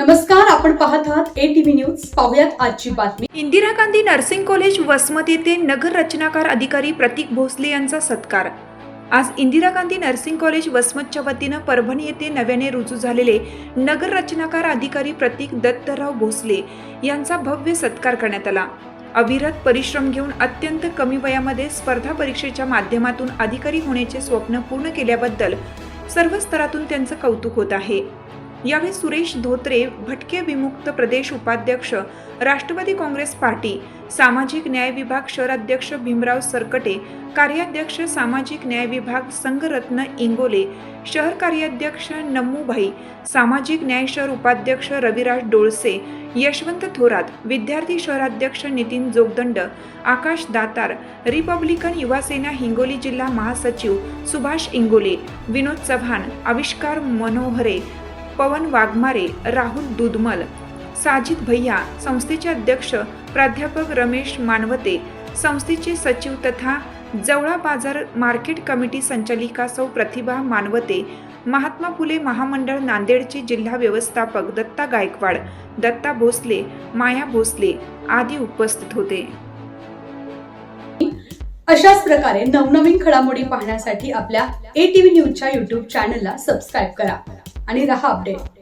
नमस्कार आपण पाहत आहात ए टीव्ही न्यूज पाहुयात आजची बातमी. इंदिरा गांधी नर्सिंग कॉलेज वसमत येथे नगर रचनाकार अधिकारी प्रतीक भोसले यांचा सत्कार. आज इंदिरा गांधी नर्सिंग कॉलेज वसमतच्या वतीनं परभणी येथे नव्याने रुजू झालेले नगर रचनाकार अधिकारी प्रतीक दत्तराव भोसले यांचा भव्य सत्कार करण्यात आला. अविरत परिश्रम घेऊन अत्यंत कमी वयामध्ये स्पर्धा परीक्षेच्या माध्यमातून अधिकारी होण्याचे स्वप्न पूर्ण केल्याबद्दल सर्व स्तरातून त्यांचं कौतुक होत आहे. यावेळी सुरेश धोत्रे भटके विमुक्त प्रदेश उपाध्यक्ष राष्ट्रवादी काँग्रेस पार्टी सामाजिक न्याय विभाग शहराध्यक्ष भीमराव सरकटे कार्याध्यक्ष सामाजिक न्याय विभाग संघरत्न इंगोले शहर कार्याध्यक्ष नम्मूभाई सामाजिक न्याय शहर उपाध्यक्ष रविराज डोळसे यशवंत थोरात विद्यार्थी शहराध्यक्ष नितीन जोगदंड आकाश दातार रिपब्लिकन युवासेना हिंगोली जिल्हा महासचिव सुभाष इंगोले विनोद चव्हाण आविष्कार मनोहरे पवन वाघमारे राहुल दुधमल साजिद भैया संस्थेचे अध्यक्ष प्राध्यापक रमेश मानवते संस्थेचे सचिव तथा जवळा बाजार मार्केट कमिटी संचालिका सौ प्रतिभा मानवते महात्मा फुले महामंडळ नांदेडचे जिल्हा व्यवस्थापक दत्ता गायकवाड दत्ता भोसले माया भोसले आदी उपस्थित होते. अशाच प्रकारे नवनवीन घडामोडी पाहण्यासाठी आपल्या ए टीव्ही न्यूजच्या युट्यूब चॅनलला सबस्क्राईब करा. आणि रहा अपडेट